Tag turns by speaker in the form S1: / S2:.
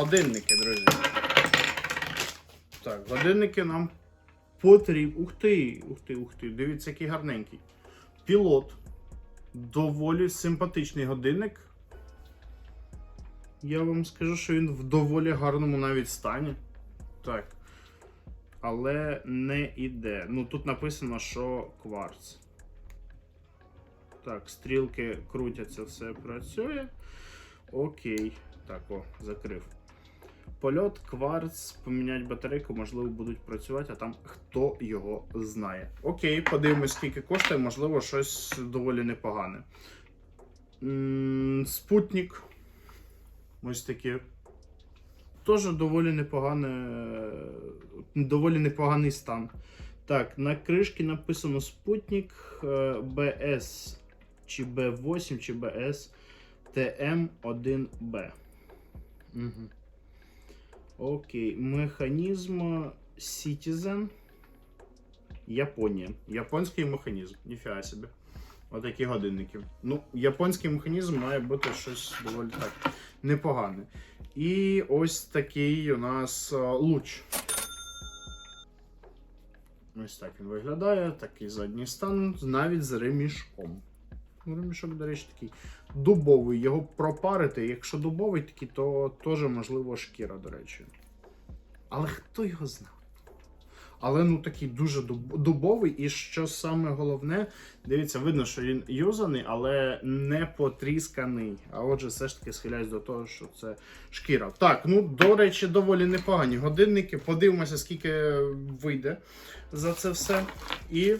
S1: годинники, друзі. Так, годинники нам потрібні. Ух ти, ух ти, ух ти. Дивіться, який гарненький. Пілот. Доволі симпатичний годинник. Я вам скажу, що він в доволі гарному навіть стані. Так. Але не іде. Ну тут написано, що кварц. Так, стрілки крутяться, все працює. Окей. Так, о, закрив. Польот, кварц, поміняти батарейку, можливо, будуть працювати, а там хто його знає. Окей, подивимось, скільки коштує, можливо, щось доволі непогане. Спутник. Ось таке. Теж доволі непогане, доволі непоганий стан. Так, на кришці написано Спутник е, BS чи B8 чи BS TM1B. Угу. Окей. Механізм Citizen. Японія. Японський механізм. Ніфіга собі. Отакі годинники. Ну, японський механізм має бути щось доволі так непогане. І ось такий у нас а, луч. Ось так він виглядає. Такий задній стан, навіть з ремішком. Ну, Ремішок, до речі, такий дубовий. Його пропарити. Якщо дубовий такий, то теж можливо шкіра, до речі. Але хто його знав? Але ну такий дуже дубовий, і що саме головне, дивіться, видно, що він юзаний, але не потрісканий. А отже, все ж таки схиляюсь до того, що це шкіра. Так, ну до речі, доволі непогані годинники. Подивимося, скільки вийде за це все. І